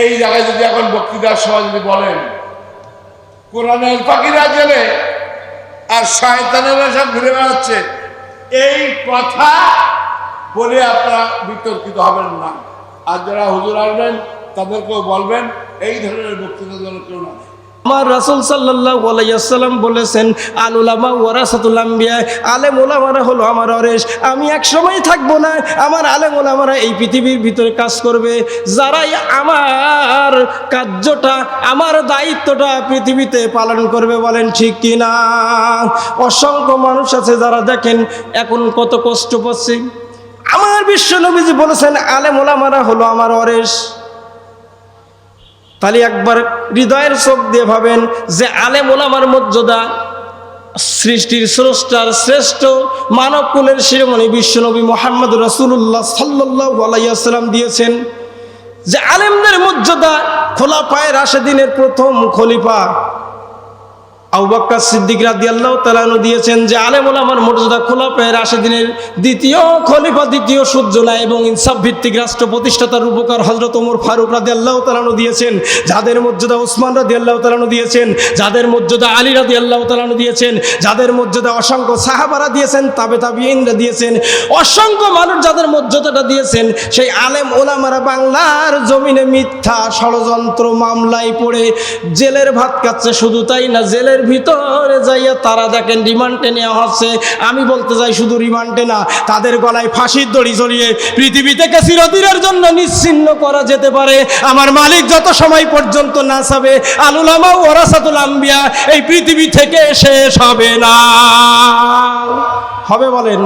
এই জায়গায় যদি এখন বক্তৃতার সময় যদি বলেন কোরআনের পাখিরা জেলে আর শয়তানেরা সব ঘুরে বেড়াচ্ছে, এই কথা বলে আপনারা বিতর্কিত হবেন না আর যারা হুজুর আসবেন তাদেরকেও বলবেন, এই ধরনের বক্তৃতা যেন কেউ না। আমার রাসুল সাল্লাহ আলাইসাল্লাম বলেছেন আলুলামা ওয়ারাসাতুল আম্বিয়া আলেম ওলামারা হলো আমার অরেশ। আমি এক সময় থাকব না, আমার আলেম ওলামারা এই পৃথিবীর ভিতরে কাজ করবে। যারাই আমার কার্যটা, আমার দায়িত্বটা পৃথিবীতে পালন করবে বলেন ঠিক কি না? অসংখ্য মানুষ আছে যারা দেখেন, এখন কত কষ্ট পাচ্ছে। আমার বিশ্ব নবীজি বলেছেন আলেম ওলামারা হলো আমার অরেশ। তাহলে একবার হৃদয়ের চোখ দিয়ে ভাবেন যে আলেম ওলামার মর্যাদা, সৃষ্টির স্রষ্টার শ্রেষ্ঠ মানব কুলের শিরোমণি বিশ্বনবী মোহাম্মদ রসুল্লাহ সাল্লাহ আলাইসাল্লাম দিয়েছেন যে আলেমদের মর্যাদা খোলা পায়ের দিনের প্রথম খলিফা। আউবাক্কা সিদ্দিক রাদি আল্লাহ তালানু দিয়েছেন যে মর্যাদা খোলা পায়ের আশি দিনের দ্বিতীয় খলিফা, দ্বিতীয় এবং রাষ্ট্র প্রতিষ্ঠাতার উপকার হজরত ওমর ফারুক আল্লাহ দিয়েছেন, যাদের মর্যাদা রাদি আল্লাহ দিয়েছেন, যাদের মর্যাদা আলী রাদি আল্লাহ দিয়েছেন, যাদের মর্যাদা অসংখ্য সাহাবারা দিয়েছেন, তাবে তাবিয়েনরা দিয়েছেন, অসংখ্য মানুষ যাদের মর্যাদাটা দিয়েছেন, সেই আলেম ওলামারা বাংলার জমিনে মিথ্যা ষড়যন্ত্র মামলায় পড়ে জেলের ভাত খাচ্ছে শুধু তাই না, জেলের ভিতরে যাইয়া তারা দেখেন রিমান্ডে নেওয়া হচ্ছে। আমি বলতে চাই শুধু রিমান্ডে না, তাদের গলায় ফাঁসির দড়ি জড়িয়ে পৃথিবী থেকে চিরদিনের জন্য নিশ্চিন্ন করা যেতে পারে। আমার মালিক যত সময় পর্যন্ত না চাবে আলুলামা ওরাসাতুল আম্বিয়া, এই পৃথিবী থেকে শেষ হবে না। হবে বলেন।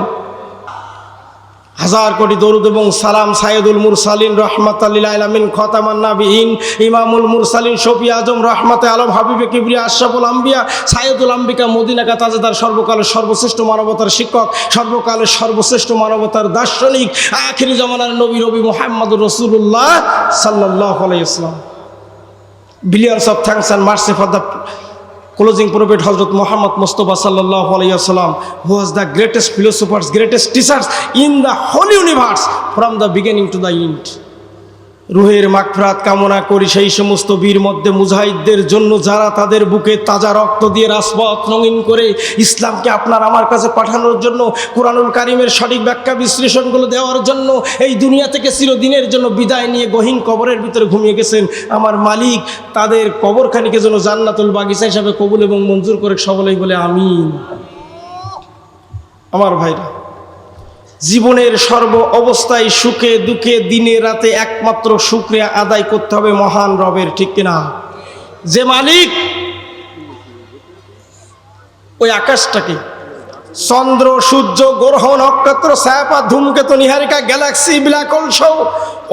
হাজার কোটি দরুদ এবং সালাম সাইদুল মুরসালিন রহমত আলমিন, খতামান খতামান্নাবিহীন ইমামুল মুরসালিন শফি আজম রহমত আলম, হাবিবে কিবরিয়া, আশরাফুল আম্বিয়া সাইদুল আম্বিকা, মদিনাকা তাজেদার, সর্বকালের সর্বশ্রেষ্ঠ মানবতার শিক্ষক, সর্বকালের সর্বশ্রেষ্ঠ মানবতার দার্শনিক, আখিরি জমানার নবী রবি মোহাম্মদ রসুল্লাহ সাল্লাহ আলাইসলাম billions of thanks and mercy for the closing prophet হজরত মোহাম্মদ মোস্তফা সাল্লাহ আলাইসালাম who was the greatest philosophers greatest teachers in the whole universe from the beginning to the end রুহের মাগফরাত কামনা করি, সেই সমস্ত বীর মধ্যে মুজাহিদদের জন্য যারা তাদের বুকে তাজা রক্ত দিয়ে রাজপথ রঙিন করে ইসলামকে আপনার আমার কাছে পাঠানোর জন্য, কোরআনুল কারিমের সঠিক ব্যাখ্যা বিশ্লেষণগুলো দেওয়ার জন্য, এই দুনিয়া থেকে চিরদিনের জন্য বিদায় নিয়ে গহীন কবরের ভিতরে ঘুমিয়ে গেছেন। আমার মালিক তাদের কবরখানিকে যেন জান্নাতুল বাগিচা হিসাবে কবুল এবং মঞ্জুর করে সবলেই বলে, আমিন। আমার ভাইরা জীবনের সর্ব অবস্থায় সুখে দুঃখে দিনে রাতে একমাত্র শুক্রিয়া আদায় করতে হবে মহান রবের, ঠিক কিনা? যে মালিক ওই আকাশটাকে, চন্দ্র, সূর্য, গ্রহ, নক্ষত্র ছায়াপা ধূমকেতু, নিহারিকা, গ্যালাক্সি বিলাকল সহ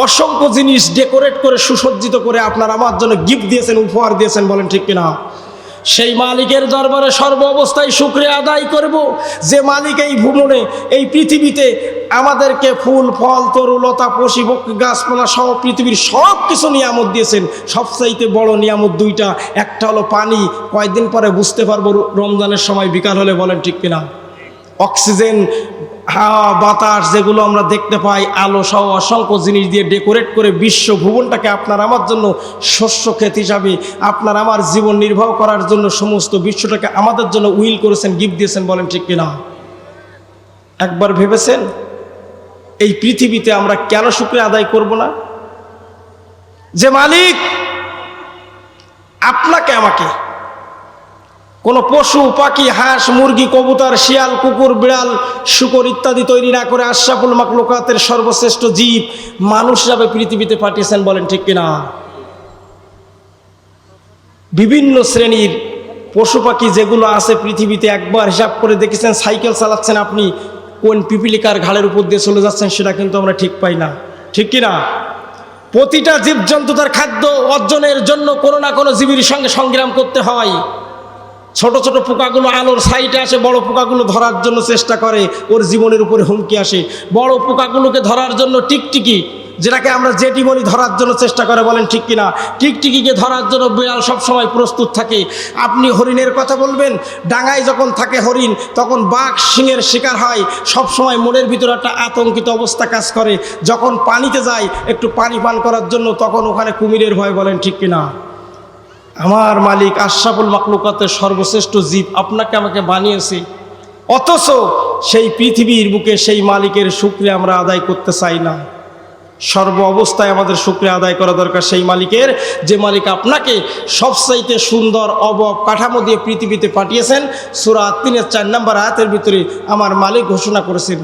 অসংখ্য জিনিস ডেকোরেট করে, সুসজ্জিত করে আপনার আমার জন্য গিফট দিয়েছেন, উপহার দিয়েছেন, বলেন ঠিক কিনা? সেই মালিকের দরবারে সর্ব অবস্থায় শুক্রিয়া আদায় করব। যে মালিক এই ভ্রমণে, এই পৃথিবীতে আমাদেরকে ফুল, ফল তরুলতা পশি গাছপালা সহ পৃথিবীর সব কিছু নিয়ামত দিয়েছেন। সবচাইতে বড় নিয়ামত দুইটা। একটা হলো পানি। কয়েকদিন পরে বুঝতে পারব রমজানের সময় বিকাল হলে বলেন ঠিক কিনা? অক্সিজেন হাওয়া বাতাস যেগুলো আমরা দেখতে পাই, আলো সহ অসংখ্য জিনিস দিয়ে ডেকোরেট করে বিশ্ব ভুবনটাকে আপনার আমার জন্য শস্য ক্ষেত হিসাবে, আপনার আমার জীবন নির্বাহ করার জন্য সমস্ত বিশ্বটাকে আমাদের জন্য উইল করেছেন গিফট দিয়েছেন, বলেন ঠিক কিনা? একবার ভেবেছেন? এই পৃথিবীতে আমরা কেন শুক্রিয়া আদায় করব না? যে মালিক, আপনাকে আমাকে কোনো পশু, পাখি, হাঁস, মুরগি, কবুতর, শিয়াল, কুকুর, বিড়াল, শুকর ইত্যাদি তৈরি না করে আশরাফুল মাকলুকাতের সর্বশ্রেষ্ঠ জীব মানুষ হিসাবে পৃথিবীতে পাঠিয়েছেন বলেন ঠিক কিনা? বিভিন্ন শ্রেণির পশু, পাখি যেগুলো আছে পৃথিবীতে একবার হিসাব করে দেখেছেন, সাইকেল চালাচ্ছেন আপনি, কোন পিপিলিকার ঘাড়ের উপর দিয়ে চলে যাচ্ছেন সেটা কিন্তু আমরা ঠিক পাই না। ঠিক কিনা? প্রতিটা জীবজন্তু তার খাদ্য অর্জনের জন্য কোনো না কোনো জীবীর সঙ্গে সংগ্রাম করতে হয়। ছোট ছোট পোকাগুলো আলোর সাইডে আসে, বড় পোকাগুলো ধরার জন্য চেষ্টা করে, ওর জীবনের উপরে হুমকি আসে। বড় পোকাগুলোকে ধরার জন্য টিকটিকি, যেটাকে আমরা যেটি বলি, ধরার জন্য চেষ্টা করে, বলেন ঠিক কিনা? টিকটিকিকে ধরার জন্য বিড়াল সবসময় প্রস্তুত থাকে। আপনি হরিণের কথা বলবেন, ডাঙায় যখন থাকে হরিণ, তখন বাঘ সিংহের শিকার হয়। সবসময় মনের ভিতরে একটা আতঙ্কিত অবস্থা কাজ করে। যখন পানিতে যায়, একটু পানি পান করার জন্য, তখন ওখানে কুমিরের ভয়, বলেন ঠিক কিনা? আমার মালিক আশরাফুল মাকলুকাতের সর্বশ্রেষ্ঠ জীব, আপনাকে আমাকে বানিয়েছে। অথচ সেই পৃথিবীর বুকে সেই মালিকের শুক্রিয়া আমরা আদায় করতে চাই না। সর্ব অবস্থায় আমাদের শুক্রিয়া আদায় করা দরকার সেই মালিকের। যে মালিক আপনাকে সবচাইতে সুন্দর অবব কাঠামো দিয়ে পৃথিবীতে পাঠিয়েছেন সুরা তিনের চার নম্বর আয়াতের ভিতরে আমার মালিক ঘোষণা করেছেন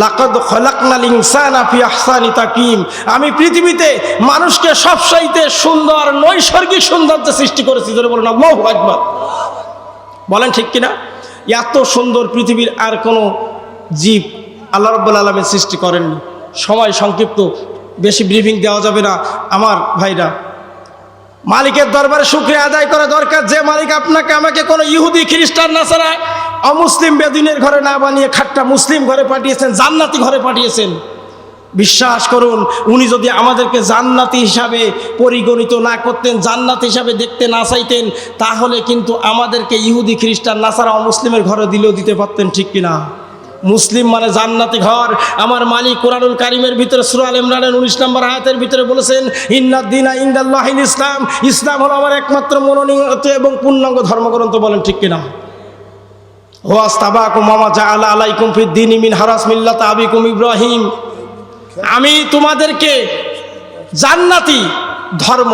লাকাদ খলাকনাল ইনসানা ফি আহসানি তাকিম। আমি পৃথিবীতে মানুষকে সবসাইতে সুন্দর, নৈসর্গিক সৌন্দর্য সৃষ্টি করেছি ধরে বলুন, আল্লাহু বলেন ঠিক কিনা? এত সুন্দর পৃথিবীর আর কোনো জীব আল্লাহ রব্বুল আলমের সৃষ্টি করেননি। সময় সংক্ষিপ্ত, বেশি ব্রিফিং দেওয়া যাবে না। আমার ভাইরা, মালিকের দরবারে শুক্রিয়া আদায় করা দরকার। যে মালিক আপনাকে, আমাকে কোনো ইহুদি, খ্রিস্টান না ছাড়া অমুসলিম বেদিনের ঘরে না বানিয়ে খাট্টা মুসলিম ঘরে পাঠিয়েছেন, জান্নাতি ঘরে পাঠিয়েছেন। বিশ্বাস করুন, উনি যদি আমাদেরকে জান্নাতি হিসাবে পরিগণিত না করতেন, জান্নাত হিসাবে দেখতে না চাইতেন, তাহলে কিন্তু আমাদেরকে ইহুদি, খ্রিস্টান না ছাড়া অমুসলিমের ঘরে দিলেও দিতে পারতেন, ঠিক কিনা? মুসলিম মানে জান্নাতি ঘর। আমার মালিক কোরআনুল কারিমের ভিতরে সুরাল ইমরানের উনিশ নম্বর আয়াতের ভিতরে বলেছেন ইন্নাদ্দিনা ইন্দাল্লাহিন ইসলাম। ইসলাম হলো আমার একমাত্র মনোনীত এবং পূর্ণাঙ্গ ধর্মগ্রন্থ বলেন, ঠিক কিনা? ইব্রাহিম। আমি তোমাদেরকে জান্নাতি ধর্ম,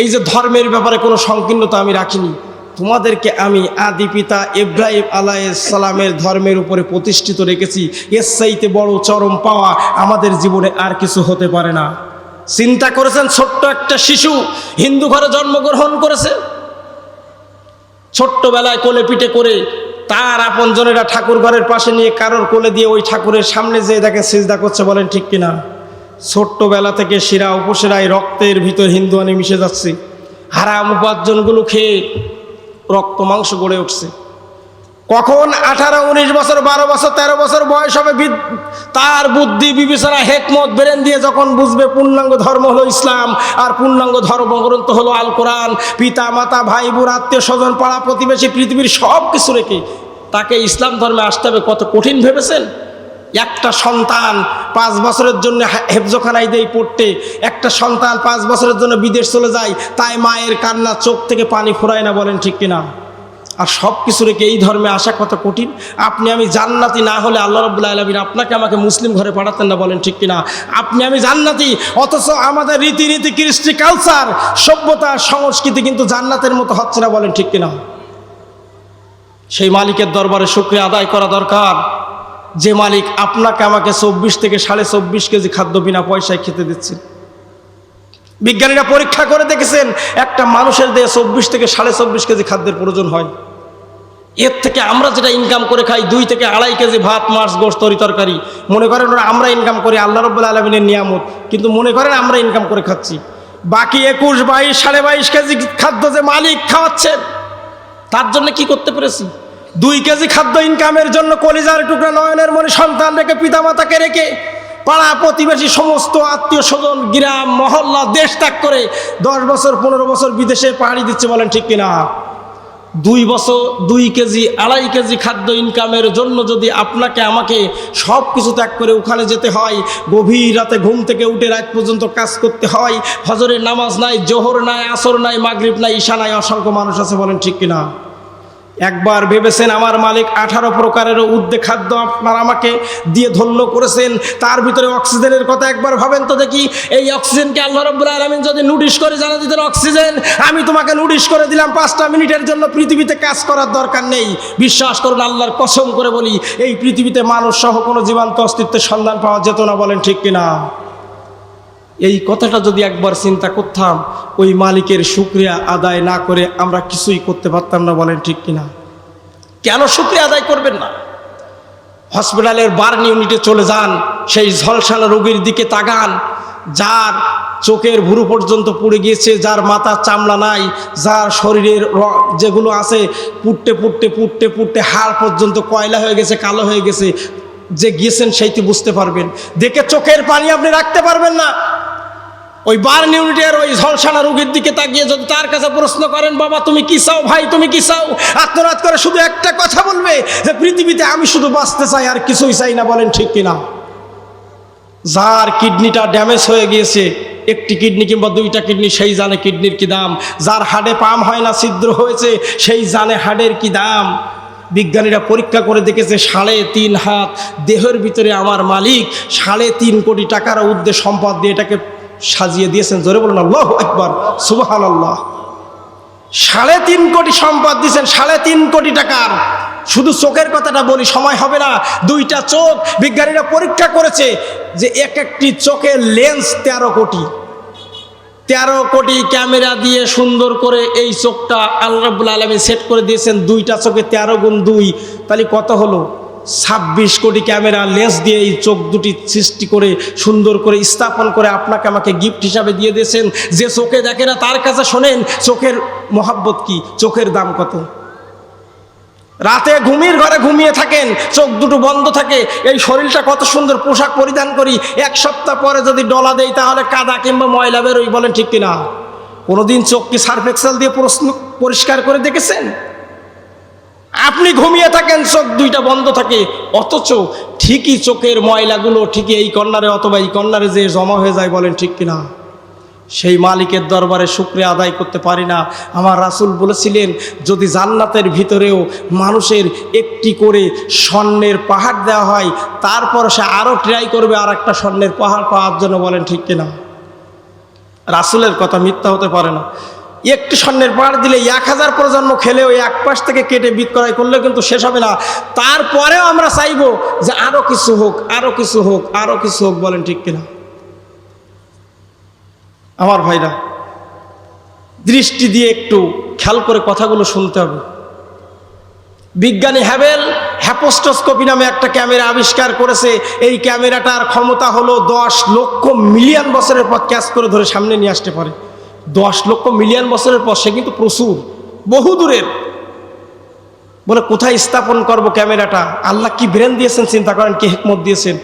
এই যে ধর্মের ব্যাপারে কোনো সংকীর্ণতা আমি রাখিনি, তোমাদেরকে আমি আদি পিতা ইব্রাহিম আলাইসালামের ধর্মের উপরে প্রতিষ্ঠিত রেখেছি। এর চাইতে বড় চরম পাওয়া আমাদের জীবনে আর কিছু হতে পারে না। চিন্তা করেছেন ছোট্ট একটা শিশু হিন্দু ঘরে জন্মগ্রহণ করেছে? ছোট্টবেলায় কোলে পিঠে করে তার আপনজনেরা ঠাকুর ঘরের পাশে নিয়ে কারোর কোলে দিয়ে ওই ঠাকুরের সামনে যেয়ে দেখে সিজদা করছে বলেন, ঠিক কিনা? ছোট্টবেলা থেকে শিরা উপশিরায় রক্তের ভিতর হিন্দু আনি মিশে যাচ্ছে। হারাম উপার্জনগুলো খেয়ে রক্ত মাংস গড়ে উঠছে। কখন আঠারো, উনিশ বছর, বারো বছর, তেরো বছর বয়স হবে তার বুদ্ধি বিবেচনা হেকমত, বেরেন দিয়ে যখন বুঝবে পূর্ণাঙ্গ ধর্ম হলো ইসলাম, আর পূর্ণাঙ্গ ধর্মগ্রন্থ হলো আল কোরআন পিতা, মাতা, ভাই, বোন, আত্মীয় স্বজন, পাড়া, প্রতিবেশী, পৃথিবীর সব কিছু রেখে তাকে ইসলাম ধর্মে আসতে হবে। কত কঠিন ভেবেছেন? একটা সন্তান পাঁচ বছরের জন্য হেফজোখানায় দেই পড়তে, একটা সন্তান পাঁচ বছরের জন্য বিদেশ চলে যায়, তাই মায়ের কান্না চোখ থেকে পানি ফুরায় না, বলেন ঠিক কিনা? আর সব কিছু রেখে এই ধর্মে আসা কত কঠিন? আপনি আমি জান্নাতি না হলে আল্লাহ রব্বুল্লা আলমিন আপনাকে আমাকে মুসলিম ঘরে পাঠাতেন না বলেন ঠিক কিনা? আপনি আমি জান্নাতি, অথচ আমাদের রীতিনীতি, কৃষ্টি কালচার সভ্যতা, সংস্কৃতি কিন্তু জান্নাতের মতো হচ্ছে না বলেন ঠিক কিনা? সেই মালিকের দরবারে শুক্রিয়া আদায় করা দরকার। যে মালিক আপনাকে আমাকে চব্বিশ থেকে সাড়ে চব্বিশ কেজি খাদ্য বিনা পয়সায় খেতে দিচ্ছেন। বিজ্ঞানীরা পরীক্ষা করে দেখেছেন, একটা মানুষের দেহে চব্বিশ থেকে সাড়ে চব্বিশ কেজি খাদ্যের প্রয়োজন হয় এর থেকে আমরা যেটা ইনকাম করে খাই, দুই থেকে আড়াই কেজি ভাত, মাছ, গোশ, তরি তরকারি। মনে করেন ওরা আমরা ইনকাম করি, আল্লাহ রব্বুল আলমিনের নিয়ামত। কিন্তু মনে করেন আমরা ইনকাম করে খাচ্ছি। বাকি একুশ, বাইশ, সাড়ে বাইশ কেজি খাদ্য যে মালিক খাওয়াচ্ছেন তার জন্য কি করতে পেরেছি? দুই কেজি খাদ্য ইনকামের জন্য কলিজার টুকরা নয়নের মনে সন্তান রেখে, পিতামাতাকে রেখে, পাড়া প্রতিবেশী সমস্ত আত্মীয় স্বজন, গ্রাম, মহল্লা, দেশ ত্যাগ করে দশ বছর, পনেরো বছর বিদেশে পাহাড়ি দিচ্ছে বলেন ঠিক কিনা? দুই বছর, দুই কেজি, আড়াই কেজি খাদ্য ইনকামের জন্য যদি আপনাকে, আমাকে সব কিছু ত্যাগ করে ওখানে যেতে হয়, গভীর রাতে ঘুম থেকে উঠে রাত পর্যন্ত কাজ করতে হয় হজরের নামাজ নাই, জোহর নাই, আসর নাই, মাগরিব নাই, ঈশা নাই, অসংখ্য মানুষ আছে বলেন ঠিক কিনা? একবার ভেবেছেন আমার মালিক আঠারো প্রকারের উদ্দে খাদ্য আপনার আমাকে দিয়ে ধন্য করেছেন, তার ভিতরে অক্সিজেনের কথা একবার ভাবেন তো দেখি, এই অক্সিজেনকে আল্লাহ রব্বুল আলমিন যদি নোটিশ করে জানা দিতেন অক্সিজেন, আমি তোমাকে নোটিশ করে দিলাম, পাঁচটা মিনিটের জন্য পৃথিবীতে কাজ করার দরকার নেই। বিশ্বাস করুন, আল্লাহর কসম করে বলি, এই পৃথিবীতে মানুষ সহ কোনো জীবন্ত অস্তিত্বের সন্ধান পাওয়া যেত না, বলেন ঠিক কিনা? এই কথাটা যদি একবার চিন্তা করতাম, ওই মালিকের শুক্রিয়া আদায় না করে আমরা কিছুই করতে পারতাম না, বলেন ঠিক কিনা? কেন শুক্রিয়া আদায় করবেন না? হসপিটালের বার্ন ইউনিটে চলে যান, সেই ঝলসালা রোগীর দিকে তাকান, যার চোখের ভুরু পর্যন্ত পুড়ে গিয়েছে, যার মাথা চামড়া নাই, যার শরীরের যেগুলো আছে পুটতে পুটতে পুটতে পুটতে হাড় পর্যন্ত কয়লা হয়ে গেছে, কালো হয়ে গেছে, যে গিয়েছেন সেইটি বুঝতে পারবেন। দেখে চোখের পানি আপনি রাখতে পারবেন না। ওই বার্ন ইউনিটের ওই ঝলসানা রোগীর দিকে তাকিয়ে যদি তার কাছে প্রশ্ন করেন, বাবা, তুমি কি চাও? ভাই, তুমি কি চাও? আত্মরাত করে শুধু একটা কথা বলবে যে, পৃথিবীতে আমি শুধু বাঁচতে চাই আর কিছুই চাই না। বলেন, ঠিক কিনা? যার কিডনিটা ড্যামেজ হয়ে গিয়েছে, একটি কিডনি কিংবা দুইটা কিডনি, সেই জানে কিডনির কি দাম। যার হাড়ে পাম হয় না, ছিদ্র হয়েছে, সেই জানে হাড়ের কি দাম। বিজ্ঞানীরা পরীক্ষা করে দেখেছে, সাড়ে তিন হাত দেহের ভিতরে আমার মালিক সাড়ে তিন কোটি টাকার উদ্দে সম্পদ দিয়ে এটাকে সাজিয়ে দিয়েছেন, জোরে বলুন, আল্লাহ একবার সুবাহান আল্লাহ সাড়ে তিন কোটি সম্পদ দিয়েছেন, সাড়ে তিন কোটি টাকার। শুধু চোখের কথাটা বলি, সময় হবে না। দুইটা চোখ বিজ্ঞানীরা পরীক্ষা করেছে যে এক একটি চোখের লেন্স তেরো কোটি। তেরো কোটি ক্যামেরা দিয়ে সুন্দর করে এই চোখটা আল্লাহ আলমী সেট করে দিয়েছেন, দুইটা চোখে তেরো গুণ দুই। তাহলে কত হলো? ছাব্বিশ কোটি ক্যামেরা লেন্স দিয়ে এই চোখ দুটি সৃষ্টি করে, সুন্দর করে স্থাপন করে আপনাকে আমাকে গিফট হিসাবে দিয়ে দিয়েছেন। যে চোখে দেখে না, তার কাছে শোনেন, চোখের মহাব্বত কি? চোখের দাম কত? রাতে ঘুমির ঘরে ঘুমিয়ে থাকেন, চোখ দুটো বন্ধ থাকে, এই শরীরটা কত সুন্দর পোশাক পরিধান করি। এক সপ্তাহ পরে যদি ডলা দেই, তাহলে কাদা কিংবা ময়লা বেরোই বলেন ঠিক কিনা? কোনোদিন চোখ কি সার্ফ এক্সেল দিয়ে পরিষ্কার করে দেখেছেন? আপনি ঘুমিয়ে থাকেন, চোখ দুইটা বন্ধ থাকে। অথচ ঠিকই চোখের ময়লাগুলো ঠিকই এই কর্নারে অথবা এই কর্নারে যে জমা হয়ে যায় বলেন ঠিক কিনা? সেই মালিকের দরবারে শুক্রিয়া আদায় করতে পারি না। আমার রাসূল বলেছিলেন, যদি জান্নাতের ভিতরেও মানুষের একটি করে স্বর্ণের পাহাড় দেওয়া হয়, তারপর সে আরও ট্রাই করবে আর একটা স্বর্ণের পাহাড় পাওয়ার জন্য বলেন ঠিক কিনা? রাসূলের কথা মিথ্যা হতে পারে না। একটি স্বর্ণের পাড় দিলে এক হাজার প্রজন্ম খেলেও এক পাশ থেকে কেটে বিক্রয় করলে কিন্তু শেষ হবে না। তারপরেও আমরা চাইব যে আরও কিছু হোক আরও কিছু হোক আরও কিছু হোক বলেন ঠিক কিনা? আমার ভাইরা, দৃষ্টি দিয়ে একটু খেয়াল করে কথাগুলো শুনতে হবে। বিজ্ঞানী হ্যাবেল হ্যাপোস্টোস্কোপি নামে একটা ক্যামেরা আবিষ্কার করেছে। এই ক্যামেরাটার ক্ষমতা হলো দশ লক্ষ মিলিয়ন বছরের পর ক্যাচ করে ধরে সামনে নিয়ে আসতে পারে। দশ লক্ষ মিলিয়ন বছরের পর সে কিন্তু প্রচুর, বহু দূরের। বলে, কোথায় স্থাপন করব ক্যামেরাটা? আল্লাহ কি ব্রেন দিয়েছেন, চিন্তা করেন, কি হেকমত দিয়েছেন?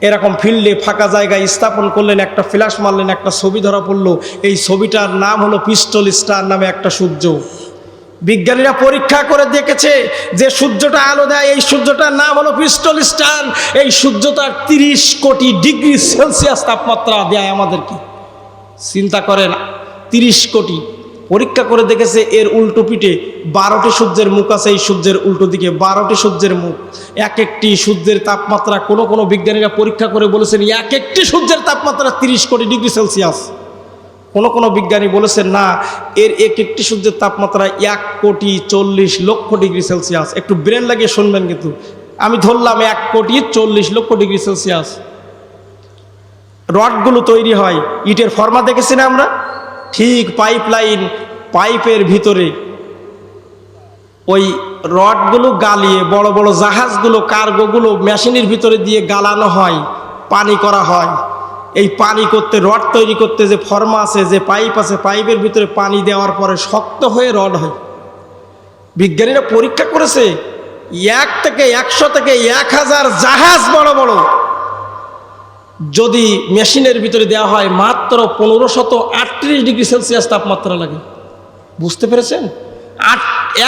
এরকম ফিল্ডে ফাঁকা জায়গায় স্থাপন করলেন, একটা ফ্ল্যাশ মারলেন, একটা ছবি ধরা পড়ল। এই ছবিটার নাম হলো পিস্টল স্টার নামে একটা সূর্য। বিজ্ঞানীরা পরীক্ষা করে দেখেছে যে সূর্যটা আলো দেয়, এই সূর্যটার নাম হলো পিস্টল স্টার। এই সূর্যটার তিরিশ কোটি ডিগ্রি সেলসিয়াস তাপমাত্রা দেয় আমাদেরকে। চিন্তা করেন তিরিশ কোটি। পরীক্ষা করে দেখেছে এর উল্টো পিঠে বারোটি সূর্যের মুখ আছে, এই সূর্যের উল্টো দিকে বারোটি সূর্যের মুখ। এক একটি সূর্যের তাপমাত্রা, কোনো কোনো বিজ্ঞানীরা পরীক্ষা করে বলেছেন এক একটি সূর্যের তাপমাত্রা তিরিশ কোটি ডিগ্রি সেলসিয়াস। কোনো কোনো বিজ্ঞানী বলেছেন, না, এর এক একটি সূর্যের তাপমাত্রা এক কোটি চল্লিশ লক্ষ ডিগ্রি সেলসিয়াস। একটু ব্রেন লাগিয়ে শুনবেন কিন্তু। আমি ধরলাম এক কোটি চল্লিশ লক্ষ ডিগ্রি সেলসিয়াস। রডগুলো তৈরি হয়, ইটের ফর্মা দেখেছি না আমরা? ঠিক পাইপ লাইন পাইপের ভিতরে ওই রডগুলো গালিয়ে, বড় বড় জাহাজগুলো, কার্গোগুলো মেশিনের ভিতরে দিয়ে গালানো হয়, পানি করা হয়। এই পানি করতে, রড তৈরি করতে যে ফর্মা আছে, যে পাইপ আছে, পাইপের ভিতরে পানি দেওয়ার পরে শক্ত হয়ে রড হয়। বিজ্ঞানীরা পরীক্ষা করেছে, এক থেকে একশো থেকে এক হাজার জাহাজ বড় বড় যদি মেশিনের ভিতরে দেওয়া হয় মাত্র পনেরো শত আটত্রিশ ডিগ্রি সেলসিয়াস তাপমাত্রা লাগে। বুঝতে পেরেছেন? আট,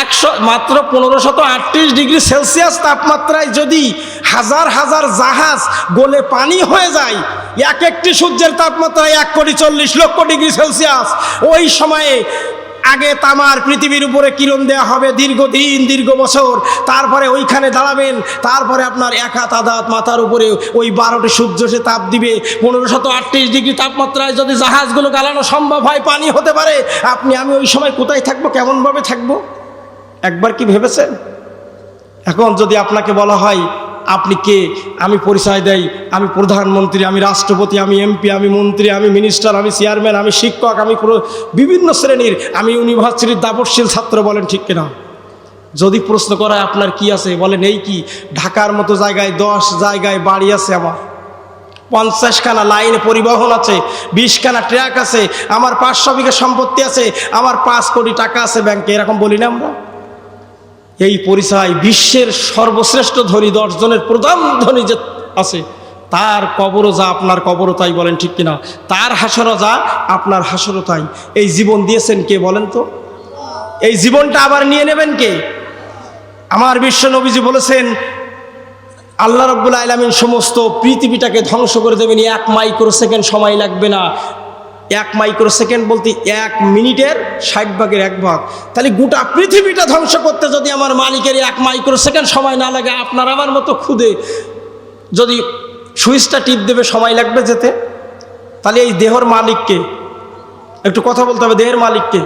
একশো, মাত্র পনেরো শত আটত্রিশ ডিগ্রি সেলসিয়াস তাপমাত্রায় যদি হাজার হাজার জাহাজ গোলে পানি হয়ে যায়, এক একটি সূর্যের তাপমাত্রা এক কোটি চল্লিশ লক্ষ ডিগ্রি সেলসিয়াস, ওই সময়ে আগে তামার পৃথিবীর উপরে কিরণ দেওয়া হবে দীর্ঘদিন, দীর্ঘ বছর। তারপরে ওইখানে দাঁড়াবেন। তারপরে আপনার এক হাত আধা হাত মাথার উপরে ওই বারোটি সূর্য সে তাপ দিবে। পনেরো শত আটত্রিশ ডিগ্রি তাপমাত্রায় যদি জাহাজগুলো গালানো সম্ভব হয়, পানি হতে পারে। আপনি, আমি ওই সময় কোথায় থাকব, কেমনভাবে থাকব? একবার কি ভেবেছেন? এখন যদি আপনাকে বলা হয় আপনি কে? আমি পরিচয় দেই। আমি প্রধানমন্ত্রী, আমি রাষ্ট্রপতি, আমি এমপি, আমি মন্ত্রী, আমি মিনিস্টার, আমি চেয়ারম্যান, আমি শিক্ষক, আমি বিভিন্ন শ্রেণির, আমি ইউনিভার্সিটির দাবশীল ছাত্র বলেন ঠিক কিনা? যদি প্রশ্ন করা হয় আপনার কি আছে? বলেন, এই কি? ঢাকার মতো জায়গায় দশ জায়গায় বাড়ি আছে আমার। পঞ্চাশখানা লাইন পরিবহন আছে, বিশখানা ট্র্যাক আছে, আমার পাঁচশো বিঘা সম্পত্তি আছে, আমার পাঁচ কোটি টাকা আছে ব্যাংকে, এরকম বলি না আমরা? এই পরিচয় বিশ্বের সর্বশ্রেষ্ঠ ধনী দশজনের প্রধান ধনী যে আছে, তার কবরও যা আপনার কবরও তাই বলেন ঠিক কিনা? তার হাসরও যা আপনার হাসরও তাই। এই জীবন দিয়েছেন কে বলেন তো? এই জীবনটা আবার নিয়ে নেবেন কে? আমার বিশ্ব নবীজি বলেছেন, আল্লাহ রব্বুল আলমিন সমস্ত পৃথিবীটাকে ধ্বংস করে দেবেন, এক মাইক্রো সেকেন্ড সময় লাগবে না। এক মাইক্রো সেকেন্ড বলতে এক মিনিটের ষাট ভাগের এক ভাগ। তাহলে গোটা পৃথিবীটা ধ্বংস করতে যদি আমার মালিকের এক মাইক্রো সেকেন্ড সময় না লাগে, আপনার আমার মতো খুদে যদি সুইচটা টিপ দেবে, সময় লাগবে যেতে? তাহলে এই দেহর মালিককে, একটু কথা বলতে হবে, দেহের মালিককে।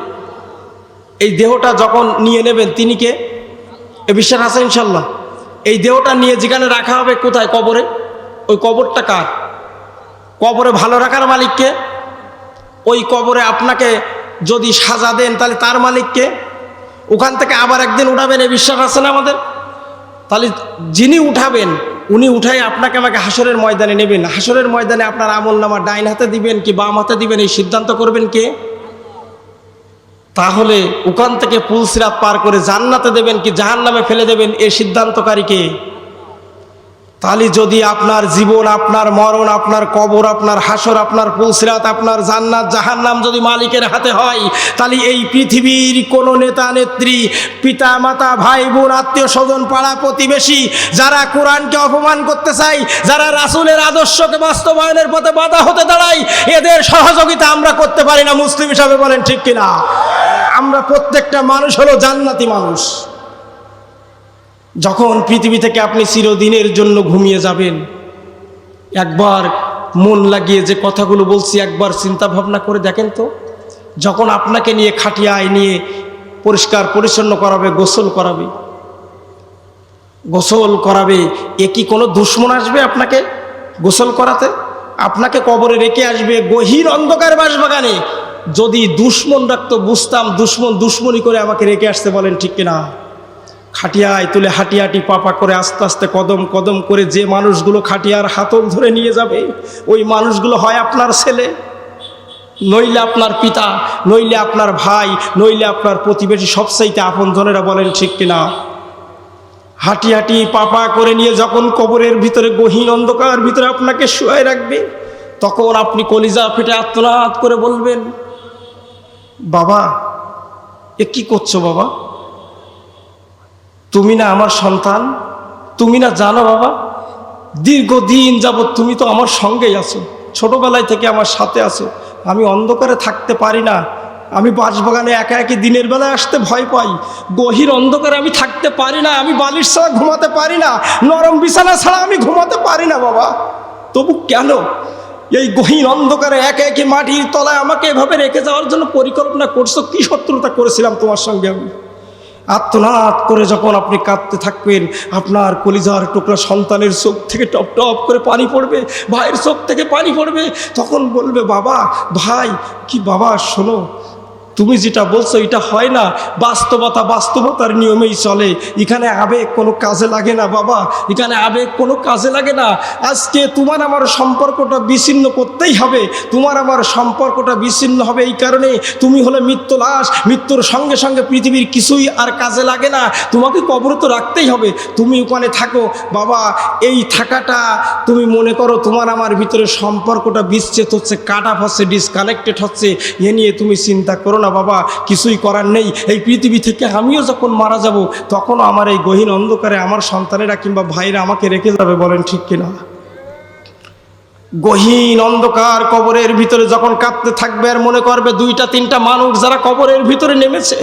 এই দেহটা যখন নিয়ে নেবেন, তিনি কে? এ বিশ্বাস আছে ইনশাল্লাহ। এই দেহটা নিয়ে যেখানে রাখা হবে, কোথায়? কবরে? ওই কবরটা কার? কবরে ভালো রাখার মালিককে? ওই কবরে আপনাকে যদি সাজা দেন, তাহলে তার মালিককে? ওখান থেকে আবার একদিন উঠাবেন, এই বিশ্বাস আছে না আমাদের? তাহলে যিনি উঠাবেন, উনি উঠাই আপনাকে আমাকে হাসরের ময়দানে নেবেন। হাসরের ময়দানে আপনার আমল নামা ডাইন হাতে দিবেন কি বাম হাতে দিবেন, এই সিদ্ধান্ত করবেন কে? তাহলে ওখান থেকে পুলসিরাত পার করে জান্নাতে দেবেন কি জাহান নামে ফেলে দেবেন এ সিদ্ধান্তকারীকে তাহলে যদি আপনার জীবন, আপনার মরণ, আপনার কবর, আপনার হাসর, আপনার পুলসিরাত আপনার জান্নাত, জাহান্নাম যদি মালিকের হাতে হয়, তাহলে এই পৃথিবীর কোনো নেতা, নেত্রী পিতা মাতা ভাই বোন আত্মীয় স্বজন পাড়া প্রতিবেশী, যারা কোরআনকে অপমান করতে চায়, যারা রাসূলের আদর্শকে বাস্তবায়নের পথে বাধা হতে দাঁড়ায়, এদের সহযোগিতা আমরা করতে পারি না। মুসলিম হিসাবে বলেন, ঠিক কিনা? আমরা প্রত্যেকটা মানুষ হলো জান্নাতি মানুষ। যখন পৃথিবী থেকে আপনি চিরদিনের জন্য ঘুমিয়ে যাবেন, একবার মন লাগিয়ে যে কথাগুলো বলছি, একবার চিন্তা ভাবনা করে দেখেন তো, যখন আপনাকে নিয়ে খাটিয়ায় নিয়ে পরিষ্কার পরিচ্ছন্ন করাবে, গোসল করাবে গোসল করাবে, এ কি কোনো দুশ্মন আসবে আপনাকে গোসল করাতে? আপনাকে কবরে রেখে আসবে গভীর অন্ধকার বাসবাগানে। যদি দুশ্মন রাখতো বুঝতাম, দুশ্মন দুশ্মনী করে আমাকে রেখে আসতে বলেন ঠিক কিনা? খাটিয়ায় তুলে হাটিয়াটি পাপা করে আস্তে আস্তে কদম কদম করে যে মানুষগুলো খাটিয়ার হাতল ধরে নিয়ে যাবে, ওই মানুষগুলো হয় আপনার ছেলে। নইলে আপনার পিতা, নইলে আপনার ভাই, নইলে আপনার প্রতিবেশী, সবচাইতে আপনজনেরা বলেন, ঠিক কিনা হাঁটি পাপা করে নিয়ে যখন কবরের ভিতরে গহীন অন্ধকার ভিতরে আপনাকে শুয়ে রাখবে, তখন আপনি কলিজা ফেটে আত্মনাদ করে বলবেন, বাবা, এ কি করছ বাবা? তুমি না আমার সন্তান, তুমি না জানো বাবা, দীর্ঘদিন যাবৎ তুমি তো আমার সঙ্গেই আছো, ছোটবেলায় থেকে আমার সাথে আছো, আমি অন্ধকারে থাকতে পারি না, আমি বাঁশবাগানে একা একই দিনের বেলায় আসতে ভয় পাই, গভীর অন্ধকারে আমি থাকতে পারি না, আমি বালির ছাড়া ঘুমাতে পারি না, নরম বিছানা ছাড়া আমি ঘুমাতে পারি না বাবা। তবু কেন? এই গহীন অন্ধকারে একে একে মাটির তলায় আমাকে এভাবে রেখে যাওয়ার জন্য পরিকল্পনা করছ? কি শত্রুতা করেছিলাম তোমার সঙ্গে আমি? আত্মনাদ করে যখন আপনি কাঁদতে থাকবেন, আপনার কলিজার টুকরা সন্তানের চোখ থেকে টপ টপ করে পানি পড়বে, ভাইয়ের চোখ থেকে পানি পড়বে, তখন বলবে, বাবা, ভাই, কি বাবা, শোনো তুমি যেটা বলছো, এটা হয় না। বাস্তবতা বাস্তবতার নিয়মেই চলে। এখানে আবেগ কোনো কাজে লাগে না, বাবা। এখানে আবেগ কোনো কাজে লাগে না। আজকে তোমার আমার সম্পর্কটা বিচ্ছিন্ন করতেই হবে। তোমার আমার সম্পর্কটা বিচ্ছিন্ন হবে এই কারণে তুমি হলে মৃত্যু লাশ মৃত্যুর সঙ্গে সঙ্গে পৃথিবীর কিছুই আর কাজে লাগে না। তোমাকে কবর তো রাখতেই হবে। তুমি ওখানে থাকো। বাবা, এই থাকাটা তুমি মনে করো তোমার আমার ভিতরে সম্পর্কটা বিচ্ছেদ হচ্ছে, কাট হচ্ছে ডিসকানেক্টেড হচ্ছে। এ নিয়ে তুমি চিন্তা করো না বাবা, কিছুই করার নেই। এই পৃথিবী থেকে আমিও যখন মারা যাব তখন আমার এই গহীন অন্ধকারে আমার সন্তানেরা কিংবা ভাইরা আমাকে রেখে যাবে, বলেন ঠিক কিনা? গহীন অন্ধকার কবরের ভিতরে যখন কাঁদতে থাকবে আর মনে করবে দুইটা, তিনটা মানুষ যারা কবরের ভিতরে নেমেছে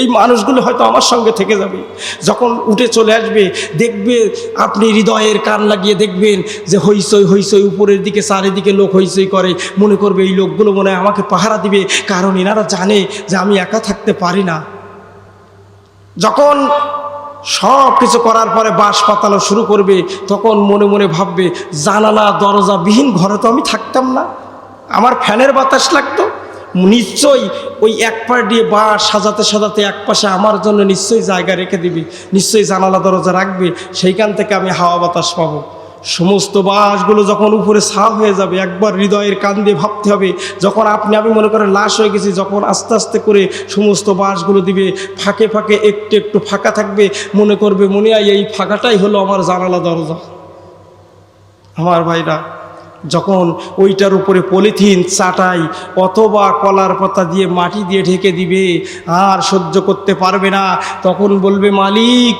এই মানুষগুলো হয়তো আমার সঙ্গে থেকে যাবে। যখন উঠে চলে আসবে, দেখবে আপনি হৃদয়ের কান লাগিয়ে দেখবেন যে হইসই হইসই উপরের দিকে, চারিদিকে লোক হইসই করে। মনে করবে এই লোকগুলো মনে হয় আমাকে পাহারা দিবে, কারণ এনারা জানে যে আমি একা থাকতে পারি না। যখন সব কিছু করার পরে বাঁশ পাতানো শুরু করবে, তখন মনে মনে ভাববে, জানালা, দরজা বিহীন ঘরে তো আমি থাকতাম না। আমার ফ্যানের বাতাস লাগতো। নিশ্চয়ই ওই এক পার দিয়ে বাঁশ সাজাতে সাজাতে এক পাশে আমার জন্য নিশ্চয়ই জায়গা রেখে দিবি, নিশ্চয়ই জানালা, দরজা রাখবে, সেইখান থেকে আমি হাওয়া বাতাস পাবো। সমস্ত বাসগুলো যখন উপরে সাফ হয়ে যাবে, একবার হৃদয়ের কান দিয়ে ভাবতে হবে, যখন আপনি, আমি মনে করেন লাশ হয়ে গেছি, যখন আস্তে আস্তে করে সমস্ত বাসগুলো দিবে, ফাঁকে ফাঁকে একটু একটু ফাঁকা থাকবে, মনে করবে, মনে হয় এই ফাঁকাটাই হলো আমার জানালা, দরজা। আমার ভাইরা যখন ওইটার উপরে পলিথিন, চাটাই অথবা কলার পাতা দিয়ে মাটি দিয়ে ঢেকে দিবে আর সহ্য করতে পারবে না, তখন বলবে মালিক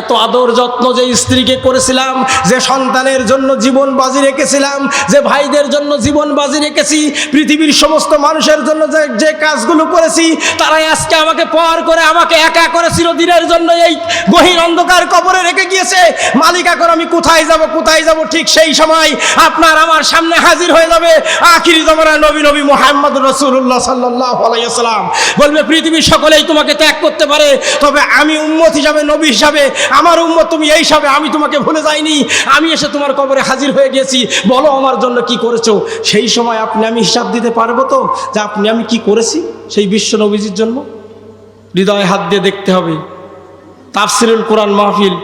এত আদর যত্ন যে স্ত্রীকে করেছিলাম, যে সন্তানের জন্য জীবন বাজি রেখেছিলাম, যে ভাইদের জন্য জীবন বাজি রেখেছি, পৃথিবীর সমস্ত মানুষের জন্য যে যে কাজগুলো করেছি, তারাই আজকে আমাকে পর করে আমাকে একা করে চিরদিনের জন্য এই গহীন অন্ধকার কবরে রেখে গিয়েছে। মালিক, এখন আমি কোথায় যাব কোথায় যাব? ঠিক সেই সময় আপনার আমার সামনে হাজির হয়ে যাবে আখিরি জমানা নবী নবী মোহাম্মদ রসুল্লাহ সাল্লাহ আলাইসালাম বলবে পৃথিবীর সকলেই তোমাকে ত্যাগ করতে পারে, তবে আমি উম্মত হিসাবে, নবী হিসাবে আমার উম্মত, তুমি এই হিসাবে আমি তোমাকে ভুলে যাইনি। আমি এসে তোমার কবরে হাজির হয়ে গেছি। বলো আমার জন্য কি করেছ? সেই সময় আপনি আমি হিসাব দিতে পারব তো যে আপনি আমি কি করেছি সেই বিশ্ব নবীজির জন্য? হৃদয়ে হাত দিয়ে দেখতে হবে। তাফসিরুল কোরআন মাহফিল।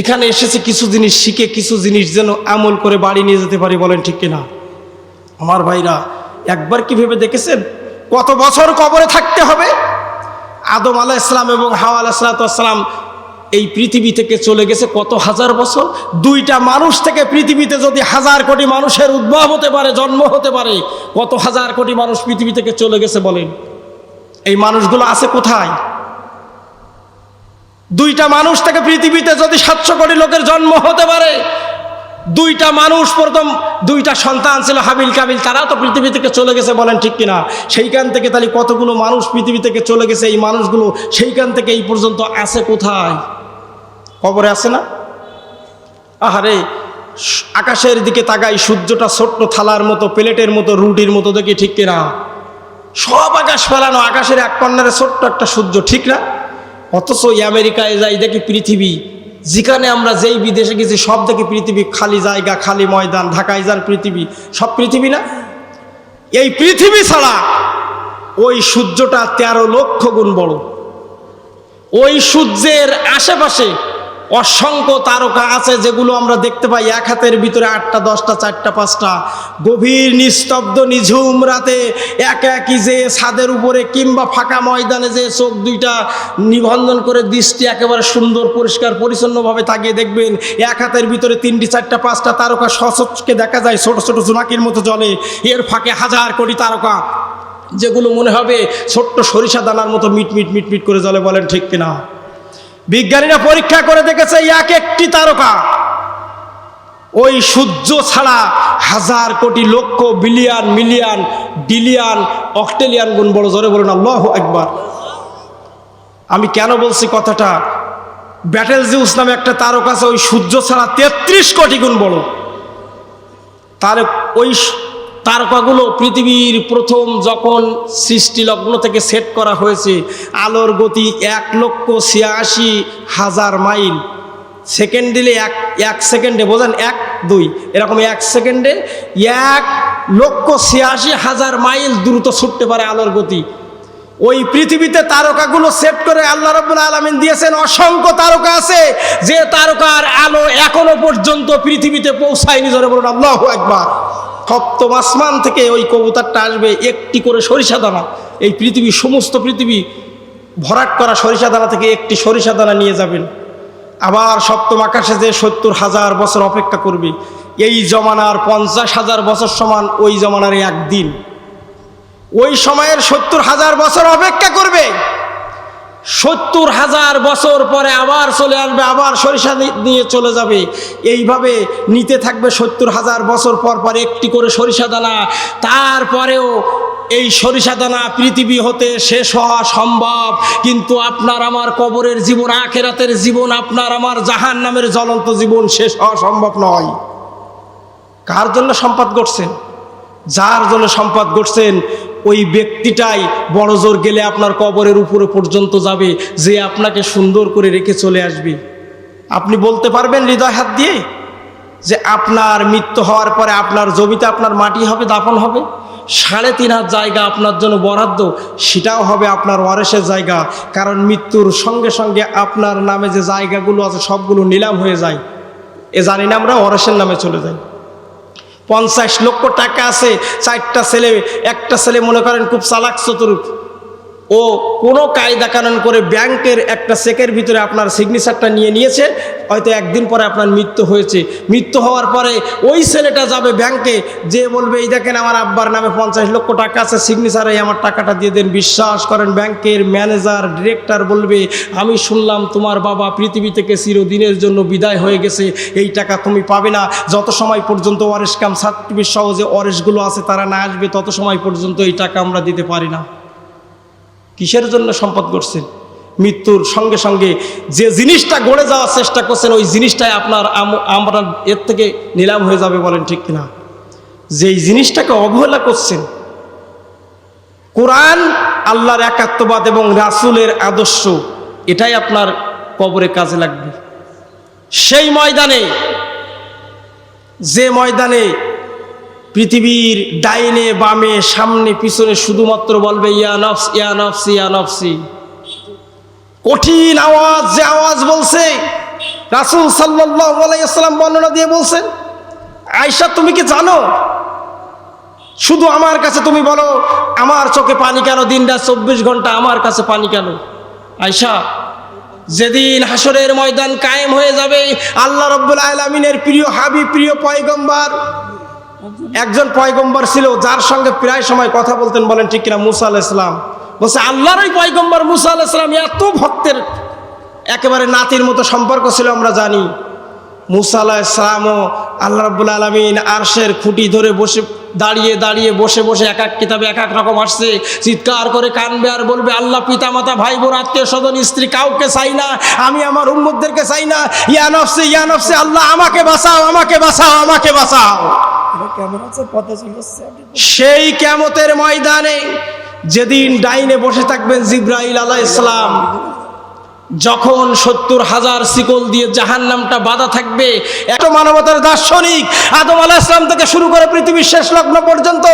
এখানে এসেছে কিছু জিনিস শিখে, কিছু জিনিস যেন আমল করে বাড়ি নিয়ে যেতে পারি, বলেন ঠিক কিনা? আমার ভাইরা, একবার কি ভেবে দেখেছেন? কত বছর কবরে থাকতে হবে? আদম আলাহ ইসলাম এবং হাওয়া আলাহিসাম এই পৃথিবী থেকে চলে গেছে কত হাজার বছর? দুইটা মানুষ থেকে পৃথিবীতে যদি হাজার কোটি মানুষের উদ্ভব হতে পারে, জন্ম হতে পারে, কত হাজার কোটি মানুষ পৃথিবী থেকে চলে গেছে বলেন? এই মানুষগুলো আছে কোথায়? দুইটা মানুষ থেকে পৃথিবীতে যদি সাতশো কোটি লোকের জন্ম হতে পারে দুইটা মানুষ প্রথম দুইটা সন্তান ছিল হাবিল কাবিল, তারা তো পৃথিবী থেকে চলে গেছে বলেন ঠিক কিনা। সেইখান থেকে তাহলে কতগুলো মানুষ পৃথিবী থেকে চলে গেছে? এই মানুষগুলো সেইখান থেকে এই পর্যন্ত আছে কোথায়? কবরে আছে না? আহারে, আকাশের দিকে তাকাই, সূর্যটা ছোট্ট থালার মতো, প্লেটের মতো, রুটির মতো দেখি ঠিক কিনা। সব আকাশ ফেলানো, আকাশের এক কর্নারে ছোট্ট একটা সূর্য, ঠিক না? অথচ আমেরিকায় যাই দেখি পৃথিবী যেখানে আমরা যেই বিদেশে গেছি, সব থেকে পৃথিবী খালি জায়গা, খালি ময়দান, ঢাকায় যান পৃথিবী। সব পৃথিবী না? এই পৃথিবী ছাড়া ওই সূর্যটা তেরো লক্ষ গুণ বড়। ওই সূর্যের আশেপাশে অসংখ্য তারকা আছে যেগুলো আমরা দেখতে পাই এক হাতের ভিতরে আটটা, দশটা, চারটা, পাঁচটা। গভীর, নিস্তব্ধ, নিঝুম রাতে এক একই যে ছাদের উপরে কিংবা ফাঁকা ময়দানে যে চোখ দুইটা নিবন্ধন করে দৃষ্টি একেবারে সুন্দর, পরিষ্কার, পরিচ্ছন্নভাবে তাকিয়ে দেখবেন, এক হাতের ভিতরে তিনটি, চারটা, পাঁচটা তারকা সচকে দেখা যায় ছোট ছোট জোনাকির মতো জলে। এর ফাঁকে হাজার কোটি তারকা, যেগুলো মনে হবে ছোট্ট সরিষা দানার মতো মিট মিট মিট মিট করে জলে বলেন ঠিক কিনা। বিজ্ঞানীরা পরীক্ষা করে দেখেছে, এক একটি তারকা। ওই সূর্য ছাড়া হাজার কোটি, লক্ষ, বিলিয়ন, মিলিয়ন বিলিয়ন অক্টেলিয়ান গুণ বড়। জোরে বলুন, আল্লাহ একবার আমি কেন বলছি কথাটা? ব্যাটেল জিউস নামে একটা তারকা আছে, ওই সূর্য ছাড়া তেত্রিশ কোটি গুণ বড়। তার ওই তারকাগুলো পৃথিবীর প্রথম যখন সৃষ্টি লগ্ন থেকে সেট করা হয়েছে, আলোর গতি এক লক্ষ ছিয়াশি হাজার মাইল। সেকেন্ড দিলে এক এক সেকেন্ডে, বোঝেন, এক, দুই, এরকম এক সেকেন্ডে এক লক্ষ ছিয়াশি হাজার মাইল দ্রুত ছুটতে পারে আলোর গতি। ওই পৃথিবীতে তারকাগুলো সেট করে আল্লাহ রব্বুল আলমিন দিয়েছেন, অসংখ্য তারকা আছে, যে তারকার আলো এখনও পর্যন্ত পৃথিবীতে পৌঁছায়নি। ধরে বলুন, আল্লাহ একবার সপ্তম আসমান থেকে ওই কবুতরটা আসবে একটি করে সরিষা দানা। এই পৃথিবী, সমস্ত পৃথিবী ভরাট করা সরিষা দানা থেকে একটি সরিষা দানা নিয়ে যাবেন। আবার সপ্তম আকাশে যে সত্তর হাজার বছর অপেক্ষা করবে, এই জমানার পঞ্চাশ হাজার বছর সমান ওই জমানার একদিন। ওই সময়ের সত্তর হাজার বছর অপেক্ষা করবে। সত্তর হাজার বছর পরে আবার চলে আসবে, আবার সরিষা নিয়ে চলে যাবে। এইভাবে নিতে থাকবে সত্তর হাজার বছর পর পর একটি করে সরিষা দানা। তারপরেও এই সরিষা দানা পৃথিবী হতে শেষ হওয়া সম্ভব। কিন্তু আপনার আমার কবরের জীবন, আখেরাতের জীবন, আপনার আমার জাহান নামের জ্বলন্ত জীবন শেষ হওয়া সম্ভব নয়। কার জন্য সম্পদ ঘটছেন যার জন্য সম্পদ করছেন ওই ব্যক্তিটাই বড় জোর গেলে আপনার কবরের উপরে পর্যন্ত যাবে, যে আপনাকে সুন্দর করে রেখে চলে আসবে। আপনি বলতে পারবেন হৃদয় হাত দিয়ে যে আপনার মৃত্যু হওয়ার পরে আপনার জমিতে আপনার মাটি হবে, দাফন হবে? সাড়ে তিন হাত জায়গা আপনার জন্য বরাদ্দ, সেটাও হবে আপনার ওয়ারেসের জায়গা। কারণ মৃত্যুর সঙ্গে সঙ্গে আপনার নামে যে জায়গাগুলো আছে, সবগুলো নিলাম হয়ে যায়। এ জানি না আমরা অরেসের নামে চলে যাই। পঞ্চাশ লক্ষ টাকা আছে চারটা ছেলে একটা ছেলে মনে করেন খুব চালাক চতুর। ও কোনো কায়দা কানুন করে ব্যাংকের একটা চেকের ভিতরে আপনার সিগনেচারটা নিয়ে নিয়েছে, হয়তো একদিন পরে আপনার মৃত্যু হয়েছে। মৃত্যু হওয়ার পরে ওই ছেলেটা যাবে ব্যাংকে, যে বলবে, এই দেখেন আমার আব্বার নামে পঞ্চাশ লক্ষ টাকা আছে সিগনেচারে আমার টাকাটা দিয়ে দেন। বিশ্বাস করেন, ব্যাংকের ম্যানেজার, ডিরেক্টর বলবে, আমি শুনলাম তোমার বাবা পৃথিবী থেকে চিরদিনের জন্য বিদায় হয়ে গেছে, এই টাকা তুমি পাবে না। যত সময় পর্যন্ত ওয়ারেস কাম সার্টিফিকেট সহ যে আছে, তারা না আসবে, তত সময় পর্যন্ত এই টাকা আমরা দিতে পারি না। কিসের জন্য সম্পদ করছেন মৃত্যুর সঙ্গে সঙ্গে যে জিনিসটা গড়ে যাওয়ার চেষ্টা করছেন, ওই জিনিসটাই আপনার আম- আমরা এর থেকে নিলাম হয়ে যাবে বলেন ঠিক কিনা? যেই জিনিসটাকে অবহেলা করছেন, কোরআন আল্লাহর একাত্মবাদ এবং রাসূলের আদর্শ, এটাই আপনার কবরে কাজে লাগবে। সেই ময়দানে, যে ময়দানে পৃথিবীর ডাইনে বামে সামনে পিছনে শুধুমাত্র বলবে, ইয়া নফস, ইয়া নফসি ইয়া নফসি। কঠিন আওয়াজ যে আওয়াজ বলছে, রাসুল সাল্লাম বর্ণনা দিয়ে বলছেন আয়সা তুমি কি জানো? শুধু আমার কাছে তুমি বলো, আমার চোখে পানি কেন? দিনটা চব্বিশ ঘণ্টা আমার কাছে পানি কেন? আয়সা যেদিন হাসরের ময়দান কায়েম হয়ে যাবে, আল্লাহ রব্বুল আলমিনের প্রিয় হাবি প্রিয় পয়গম্বর একজন পয়গম্বর ছিল, যার সঙ্গে প্রায় সময় কথা বলতেন, বলেন, ঠিক কিনা, মুসা আল ইসলাম বলছে, আল্লাহর ওই পয়গম্বর মুসা আল ইসলাম এত ভক্তের, একেবারে নাতির মতো সম্পর্ক ছিল, আমরা জানি। মুসা আল্লাহ ইসলামও আল্লাহ রব্বুল আলমিন আরশের খুঁটি ধরে বসে, দাঁড়িয়ে দাঁড়িয়ে বসে বসে এক এক কিতাবে এক এক রকম আসছে। চিৎকার করে কানবে আর বলবে, আল্লাহ পিতা মাতা ভাই বোন আত্মীয় স্বজন স্ত্রী কাউকে চাই না, আমি আমার উম্মতদেরকে চাই না। ইয়া নফসে ইয়া নফসে, আল্লাহ আমাকে বাঁচাও আমাকে বাঁচাও আমাকে বাঁচাও। সেই কেমতের ময়দানে যেদিন ডাইনে বসে থাকবেন জিব্রাইল আলাহ ইসলাম যখন সত্তর হাজার শিকল দিয়ে জাহান নামটা বাধা থাকবে, এত মানবতার দার্শনিক আদম আলাহ ইসলাম থেকে শুরু করে পৃথিবীর শেষ লগ্ন পর্যন্ত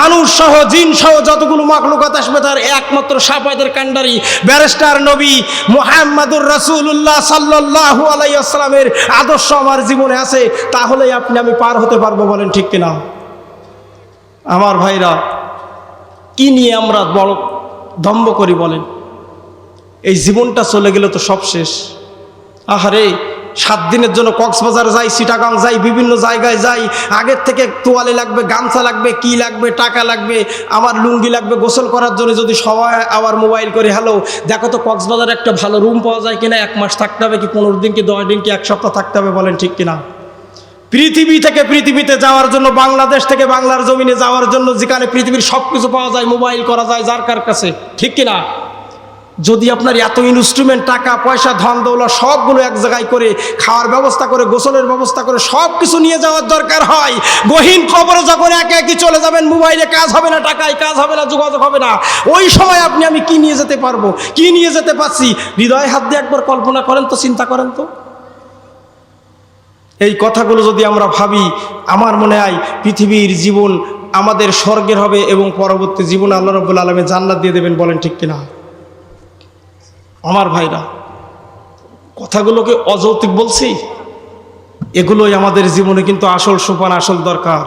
মানুষ সহ, জিন সহ যতগুলো মাকলুকাত আসবে তার একমাত্র সাপায়তের কান্ডারি ব্যারিস্টার নবী মোহাম্মদুর রাসূলুল্লাহ সাল্লাল্লাহু আলাইহি আসসালামের আদর্শ আমার জীবনে আছে, তাহলেই আপনি আমি পার হতে পারব বলেন ঠিক কিনা? আমার ভাইরা, কি নিয়ে আমরা বড় দম্ভ করি বলেন? এই জীবনটা চলে গেলে তো সব শেষ। আহারে সাত দিনের জন্য কক্সবাজার যাই সিটাগাং যাই, বিভিন্ন জায়গায় যাই, আগের থেকে তোয়ালে লাগবে, গামছা লাগবে, কি লাগবে, টাকা লাগবে, আমার লুঙ্গি লাগবে, গোসল করার জন্য যদি সবাই আবার মোবাইল করে, হ্যালো, দেখো তো কক্সবাজারে একটা ভালো রুম পাওয়া যায় কিনা, এক মাস থাকতে হবে কি, পনেরো দিন কি, দশ দিন কি, এক সপ্তাহ থাকতে হবে, বলেন ঠিক কিনা? পৃথিবী থেকে পৃথিবীতে যাওয়ার জন্য, বাংলাদেশ থেকে বাংলার জমিনে যাওয়ার জন্য যেখানে পৃথিবীর সব কিছু পাওয়া যায়, মোবাইল করা যায়, যার কার কাছে, ঠিক কিনা? যদি আপনার এত ইনস্ট্রুমেন্ট টাকা, পয়সা, ধন দৌলা সবগুলো এক জায়গায় করে খাওয়ার ব্যবস্থা করে, গোসলের ব্যবস্থা করে সব কিছু নিয়ে যাওয়ার দরকার হয়। গহীন খবরে যখন একে একই চলে যাবেন, মোবাইলে কাজ হবে না, টাকায় কাজ হবে না, যোগাযোগ হবে না, ওই সময় আপনি, আমি কি নিয়ে যেতে পারব? কি নিয়ে যেতে পারছি? হৃদয় হাত দিয়ে একবার কল্পনা করেন তো, চিন্তা করেন তো। এই কথাগুলো যদি আমরা ভাবি, আমার মনে হয় পৃথিবীর জীবন আমাদের স্বর্গের হবে এবং পরবর্তী জীবন আল্লাহ রব্বুল আলমে জান্নাত দিয়ে দেবেন বলেন ঠিক কিনা? আমার ভাইরা কথাগুলোকে অযৌতিক বলছি এগুলোই আমাদের জীবনে কিন্তু আসল সোপান আসল দরকার।